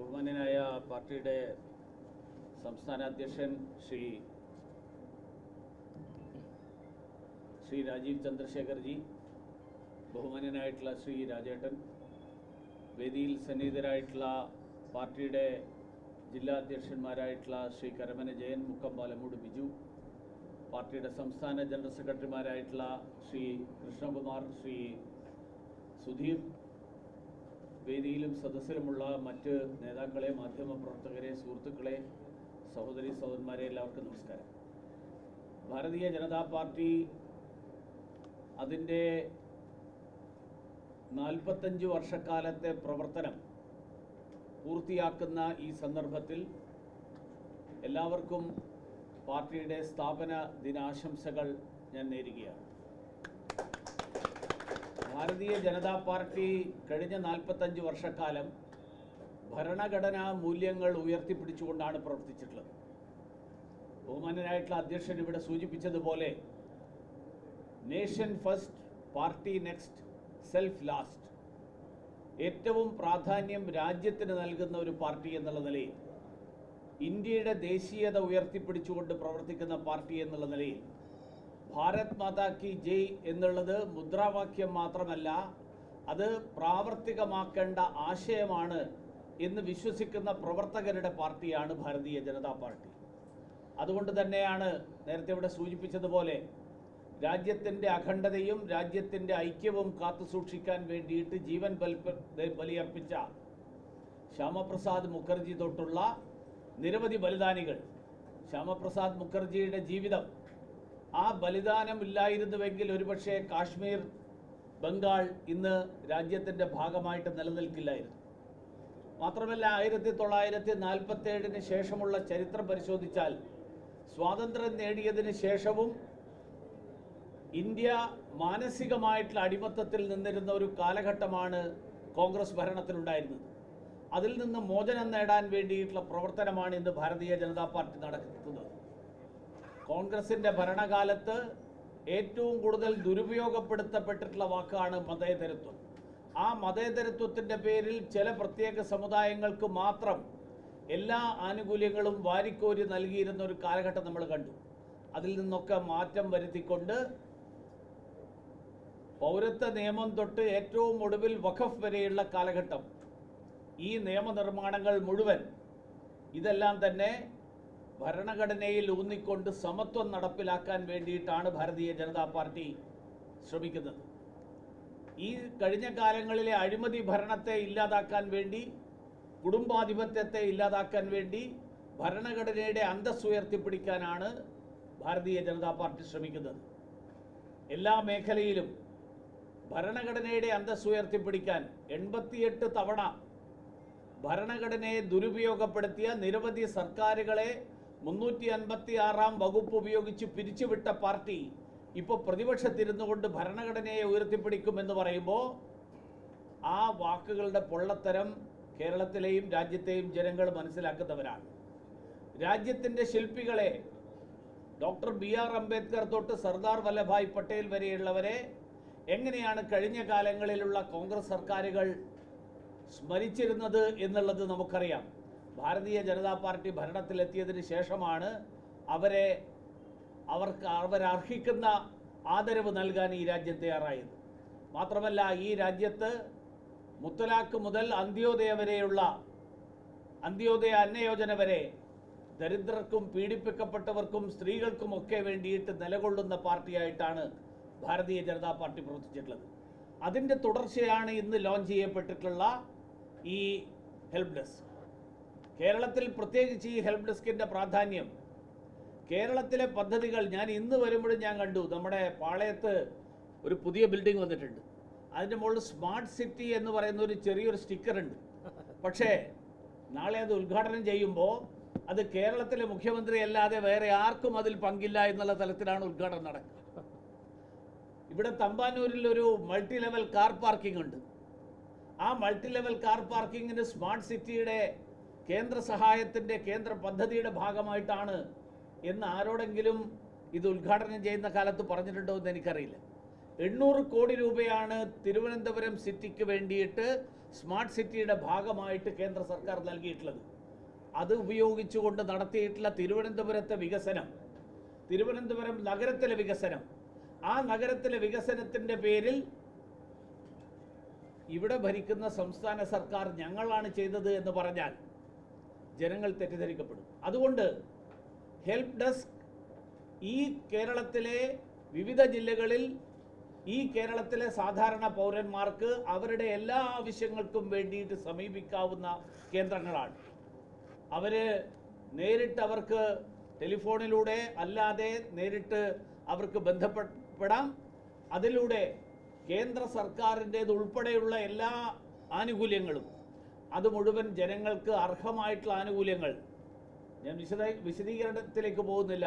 ബഹുമാന്യനായ പാർട്ടിയുടെ സംസ്ഥാന അധ്യക്ഷൻ ശ്രീ ശ്രീ രാജീവ് ചന്ദ്രശേഖർജി ബഹുമാന്യനായിട്ടുള്ള ശ്രീ രാജേട്ടൻ വേദിയിൽ സന്നിഹിതരായിട്ടുള്ള പാർട്ടിയുടെ ജില്ലാ അധ്യക്ഷന്മാരായിട്ടുള്ള ശ്രീ കരമന ജയൻ മുക്കം പാലമൂട് ബിജു പാർട്ടിയുടെ സംസ്ഥാന ജനറൽ സെക്രട്ടറിമാരായിട്ടുള്ള ശ്രീ കൃഷ്ണകുമാർ ശ്രീ സുധീർ വേദിയിലും സദസ്സിലുമുള്ള മറ്റ് നേതാക്കളെ മാധ്യമപ്രവർത്തകരെ സുഹൃത്തുക്കളെ സഹോദരി സഹോദരന്മാരെ എല്ലാവർക്കും നമസ്കാരം. ഭാരതീയ ജനതാ പാർട്ടി അതിന്റെ നാൽപ്പത്തഞ്ച് വർഷക്കാലത്തെ പ്രവർത്തനം പൂർത്തിയാക്കുന്ന ഈ സന്ദർഭത്തിൽ എല്ലാവർക്കും പാർട്ടിയുടെ സ്ഥാപന ദിനാശംസകൾ ഞാൻ നേരുകയാണ്. ഭാരതീയ ജനതാ പാർട്ടി കഴിഞ്ഞ നാൽപ്പത്തഞ്ച് വർഷക്കാലം ഭരണഘടനാ മൂല്യങ്ങൾ ഉയർത്തിപ്പിടിച്ചുകൊണ്ടാണ് പ്രവർത്തിച്ചിട്ടുള്ളത്. ബഹുമാനനായിട്ടുള്ള അധ്യക്ഷൻ ഇവിടെ സൂചിപ്പിച്ചതുപോലെ nation first party next self last. ഏറ്റവും പ്രാധാന്യം രാജ്യത്തിന് നൽകുന്ന ഒരു പാർട്ടി എന്നുള്ള നിലയിൽ ഇന്ത്യയുടെ ദേശീയത ഉയർത്തിപ്പിടിച്ചുകൊണ്ട് പ്രവർത്തിക്കുന്ന പാർട്ടി എന്നുള്ള നിലയിൽ ഭാരത് മാതാ കി ജയ് എന്നുള്ളത് മുദ്രാവാക്യം മാത്രമല്ല അത് പ്രാവർത്തികമാക്കേണ്ട ആശയമാണ് എന്ന് വിശ്വസിക്കുന്ന പ്രവർത്തകരുടെ പാർട്ടിയാണ് ഭാരതീയ ജനതാ പാർട്ടി. അതുകൊണ്ട് തന്നെയാണ് നേരത്തെ ഇവിടെ സൂചിപ്പിച്ചതുപോലെ രാജ്യത്തിന്റെ അഖണ്ഡതയും രാജ്യത്തിന്റെ ഐക്യവും കാത്തു സൂക്ഷിക്കാൻ വേണ്ടിയിട്ട് ജീവൻ ബലിയർപ്പിച്ച ശ്യാമപ്രസാദ് മുഖർജി തൊട്ടുള്ള നിരവധി ബലിദാനികൾ. ശ്യാമപ്രസാദ് മുഖർജിയുടെ ജീവിതം ആ ബലിദാനം ഇല്ലായിരുന്നുവെങ്കിൽ ഒരുപക്ഷെ കാശ്മീർ ബംഗാൾ ഇന്ന് രാജ്യത്തിന്റെ ഭാഗമായിട്ട് നിലനിൽക്കില്ലായിരുന്നു. മാത്രമല്ല ആയിരത്തി തൊള്ളായിരത്തി നാൽപ്പത്തി ഏഴിന് ശേഷമുള്ള ചരിത്രം പരിശോധിച്ചാൽ സ്വാതന്ത്ര്യം നേടിയതിന് ശേഷവും ഇന്ത്യ മാനസികമായിട്ടുള്ള അടിമത്തത്തിൽ നിന്നിരുന്ന ഒരു കാലഘട്ടമാണ് കോൺഗ്രസ് ഭരണത്തിലുണ്ടായിരുന്നത്. അതിൽ നിന്ന് മോചനം നേടാൻ വേണ്ടിയിട്ടുള്ള പ്രവർത്തനമാണ് ഇന്ന് ഭാരതീയ ജനതാ പാർട്ടി നടത്തുന്നത്. കോൺഗ്രസിന്റെ ഭരണകാലത്ത് ഏറ്റവും കൂടുതൽ ദുരുപയോഗപ്പെടുത്തപ്പെട്ടിട്ടുള്ള വാക്കാണ് മതേതരത്വം. ആ മതേതരത്വത്തിന്റെ പേരിൽ ചില പ്രത്യേക സമുദായങ്ങൾക്ക് മാത്രം എല്ലാ ആനുകൂല്യങ്ങളും വാരിക്കോരി നൽകിയിരുന്ന ഒരു കാലഘട്ടം നമ്മൾ കണ്ടു. അതിൽ നിന്നൊക്കെ മാറ്റം വരുത്തിക്കൊണ്ട് പൗരത്വ നിയമം തൊട്ട് ഏറ്റവും ഒടുവിൽ വഖഫ് വരെയുള്ള കാലഘട്ടം. ഈ നിയമനിർമ്മാണങ്ങൾ മുഴുവൻ ഇതെല്ലാം തന്നെ ഭരണഘടനയിൽ ഊന്നിക്കൊണ്ട് സമത്വം നടപ്പിലാക്കാൻ വേണ്ടിയിട്ടാണ് ഭാരതീയ ജനതാ പാർട്ടി ശ്രമിക്കുന്നത്. ഈ കഴിഞ്ഞ കാലങ്ങളിലെ അഴിമതി ഭരണത്തെ ഇല്ലാതാക്കാൻ വേണ്ടി കുടുംബാധിപത്യത്തെ ഇല്ലാതാക്കാൻ വേണ്ടി ഭരണഘടനയുടെ അന്തസ് ഉയർത്തിപ്പിടിക്കാനാണ് ഭാരതീയ ജനതാ പാർട്ടി ശ്രമിക്കുന്നത്. എല്ലാ മേഖലയിലും ഭരണഘടനയുടെ അന്തസ് ഉയർത്തിപ്പിടിക്കാൻ എൺപത്തിയെട്ട് തവണ ഭരണഘടനയെ ദുരുപയോഗപ്പെടുത്തിയ നിരവധി സർക്കാരുകളെ മുന്നൂറ്റി അൻപത്തി ആറാം വകുപ്പ് ഉപയോഗിച്ച് പിരിച്ചുവിട്ട പാർട്ടി ഇപ്പോൾ പ്രതിപക്ഷത്തിരുന്നു കൊണ്ട് ഭരണഘടനയെ ഉയർത്തിപ്പിടിക്കുമെന്ന് പറയുമ്പോൾ ആ വാക്കുകളുടെ പൊള്ളത്തരം കേരളത്തിലെയും രാജ്യത്തെയും ജനങ്ങൾ മനസ്സിലാക്കുന്നവരാണ്. രാജ്യത്തിന്റെ ശില്പികളെ ഡോക്ടർ ബി ആർ അംബേദ്കർ തൊട്ട് സർദാർ വല്ലഭായ് പട്ടേൽ വരെയുള്ളവരെ എങ്ങനെയാണ് കഴിഞ്ഞ കാലങ്ങളിലുള്ള കോൺഗ്രസ് സർക്കാരുകൾ സ്മരിച്ചിരുന്നത് എന്നുള്ളത് നമുക്കറിയാം. ഭാരതീയ ജനതാ പാർട്ടി ഭരണത്തിലെത്തിയതിന് ശേഷമാണ് അവരെ അവർക്ക് അവരർഹിക്കുന്ന ആദരവ് നൽകാൻ ഈ രാജ്യം തയ്യാറായത്. മാത്രമല്ല ഈ രാജ്യത്ത് മുത്തലാഖ് മുതൽ അന്ത്യോദയ വരെയുള്ള അന്ത്യോദയ അന്നയോജന വരെ ദരിദ്രർക്കും പീഡിപ്പിക്കപ്പെട്ടവർക്കും സ്ത്രീകൾക്കും ഒക്കെ വേണ്ടിയിട്ട് നിലകൊള്ളുന്ന പാർട്ടിയായിട്ടാണ് ഭാരതീയ ജനതാ പാർട്ടി പ്രവർത്തിച്ചിട്ടുള്ളത്. അതിന്റെ തുടർച്ചയാണ് ഇന്ന് ലോഞ്ച് ചെയ്യപ്പെട്ടിട്ടുള്ള ഈ ഹെൽപ്പ് ഡെസ്ക് കേരളത്തിൽ പ്രത്യേകിച്ച് ഈ ഹെൽപ്പ് ഡെസ്കിന്റെ പ്രാധാന്യം കേരളത്തിലെ പദ്ധതികൾ ഞാൻ ഇന്ന് വരുമ്പോഴും ഞാൻ കണ്ടു. നമ്മുടെ പാളയത്ത് ഒരു പുതിയ ബിൽഡിംഗ് വന്നിട്ടുണ്ട്. അതിന്റെ മുകളിൽ സ്മാർട്ട് സിറ്റി എന്ന് പറയുന്ന ഒരു ചെറിയൊരു സ്റ്റിക്കർ ഉണ്ട്. പക്ഷേ നാളെ അത് ഉദ്ഘാടനം ചെയ്യുമ്പോൾ അത് കേരളത്തിലെ മുഖ്യമന്ത്രി അല്ലാതെ വേറെ ആർക്കും അതിൽ പങ്കില്ല എന്നുള്ള തലത്തിലാണ് ഉദ്ഘാടനം നടക്കുക. ഇവിടെ തമ്പാനൂരിൽ ഒരു മൾട്ടി ലെവൽ കാർ പാർക്കിംഗ് ഉണ്ട്. ആ മൾട്ടി ലെവൽ കാർ പാർക്കിങ്ങിന് സ്മാർട്ട് സിറ്റിയുടെ കേന്ദ്ര സഹായത്തിന്റെ കേന്ദ്ര പദ്ധതിയുടെ ഭാഗമായിട്ടാണ് എന്ന് ആരോടെങ്കിലും ഇത് ഉദ്ഘാടനം ചെയ്യുന്ന കാലത്ത് പറഞ്ഞിട്ടുണ്ടോ എന്ന് എനിക്കറിയില്ല. എണ്ണൂറ് കോടി രൂപയാണ് തിരുവനന്തപുരം സിറ്റിക്ക് വേണ്ടിയിട്ട് സ്മാർട്ട് സിറ്റിയുടെ ഭാഗമായിട്ട് കേന്ദ്ര സർക്കാർ നൽകിയിട്ടുള്ളത്. അത് ഉപയോഗിച്ചുകൊണ്ട് നടത്തിയിട്ടുള്ള തിരുവനന്തപുരത്തെ വികസനം തിരുവനന്തപുരം നഗരത്തിലെ വികസനം ആ നഗരത്തിലെ വികസനത്തിന്റെ പേരിൽ ഇവിടെ ഭരിക്കുന്ന സംസ്ഥാന സർക്കാർ ഞങ്ങളാണ് ചെയ്തത് എന്ന് പറഞ്ഞാൽ ജനങ്ങൾ തെറ്റിദ്ധരിക്കപ്പെടും. അതുകൊണ്ട് ഹെൽപ്പ് ഡെസ്ക് ഈ കേരളത്തിലെ വിവിധ ജില്ലകളിൽ ഈ കേരളത്തിലെ സാധാരണ പൗരന്മാർക്ക് അവരുടെ എല്ലാ ആവശ്യങ്ങൾക്കും വേണ്ടിയിട്ട് സമീപിക്കാവുന്ന കേന്ദ്രങ്ങളാണ്. അവർ നേരിട്ട് അവർക്ക് ടെലിഫോണിലൂടെ അല്ലാതെ നേരിട്ട് അവർക്ക് ബന്ധപ്പെടാം. അതിലൂടെ കേന്ദ്ര സർക്കാരിന്റേത് ഉൾപ്പെടെയുള്ള എല്ലാ ആനുകൂല്യങ്ങളും അത് മുഴുവൻ ജനങ്ങൾക്ക് അർഹമായിട്ടുള്ള ആനുകൂല്യങ്ങൾ. ഞാൻ വിശദ വിശദീകരണത്തിലേക്ക് പോകുന്നില്ല.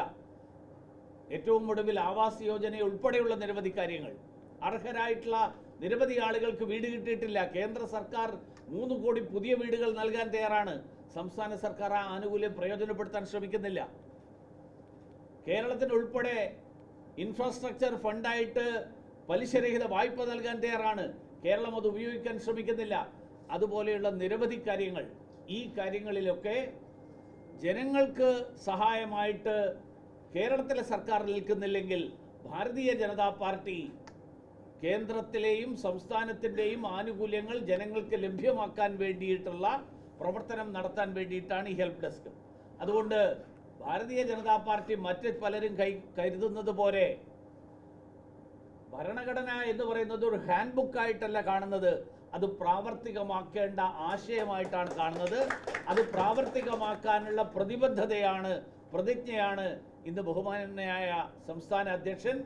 ഏറ്റവും ഒടുവിൽ ആവാസ് യോജന ഉൾപ്പെടെയുള്ള നിരവധി കാര്യങ്ങൾ. അർഹരായിട്ടുള്ള നിരവധി ആളുകൾക്ക് വീട് കിട്ടിയിട്ടില്ല. കേന്ദ്ര സർക്കാർ മൂന്ന് കോടി പുതിയ വീടുകൾ നൽകാൻ തയ്യാറാണ്. സംസ്ഥാന സർക്കാർ ആ ആനുകൂല്യം പ്രയോജനപ്പെടുത്താൻ ശ്രമിക്കുന്നില്ല. കേരളത്തിന് ഉൾപ്പെടെ ഇൻഫ്രാസ്ട്രക്ചർ ഫണ്ടായിട്ട് പലിശരഹിത വായ്പ നൽകാൻ തയ്യാറാണ്. കേരളം അത് ഉപയോഗിക്കാൻ ശ്രമിക്കുന്നില്ല. അതുപോലെയുള്ള നിരവധി കാര്യങ്ങൾ. ഈ കാര്യങ്ങളിലൊക്കെ ജനങ്ങൾക്ക് സഹായമായിട്ട് കേരളത്തിലെ സർക്കാർ നിൽക്കുന്നില്ലെങ്കിൽ ഭാരതീയ ജനതാ പാർട്ടി കേന്ദ്രത്തിലെയും സംസ്ഥാനത്തിന്റെയും ആനുകൂല്യങ്ങൾ ജനങ്ങൾക്ക് ലഭ്യമാക്കാൻ വേണ്ടിയിട്ടുള്ള പ്രവർത്തനം നടത്താൻ വേണ്ടിയിട്ടാണ് ഈ ഹെൽപ്പ് ഡെസ്ക്. അതുകൊണ്ട് ഭാരതീയ ജനതാ പാർട്ടി മറ്റ് പലരും കൈ കരുതുന്നത് പോലെ ഭരണഘടന എന്ന് പറയുന്നത് ഒരു ഹാൻഡ് ബുക്കായിട്ടല്ല കാണുന്നത്. അത് പ്രാവർത്തികമാക്കേണ്ട ആശയമായിട്ടാണ് കാണുന്നത്. അത് പ്രാവർത്തികമാക്കാനുള്ള പ്രതിബദ്ധതയാണ് പ്രതിജ്ഞയാണ് ഇന്ന് ബഹുമാനായ സംസ്ഥാന അധ്യക്ഷൻ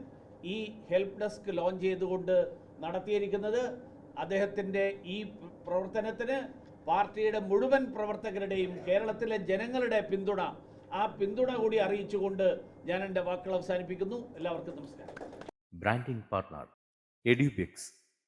ഈ ഹെൽപ്പ് ഡെസ്ക് ലോഞ്ച് ചെയ്തുകൊണ്ട് നടത്തിയിരിക്കുന്നത്. അദ്ദേഹത്തിന്റെ ഈ പ്രവർത്തനത്തിന് പാർട്ടിയുടെ മുഴുവൻ പ്രവർത്തകരുടെയും കേരളത്തിലെ ജനങ്ങളുടെ പിന്തുണ. ആ പിന്തുണ കൂടി അറിയിച്ചുകൊണ്ട് ഞാൻ എന്റെ വാക്കുകൾ അവസാനിപ്പിക്കുന്നു. എല്ലാവർക്കും നമസ്കാരം. Branding partner Edubix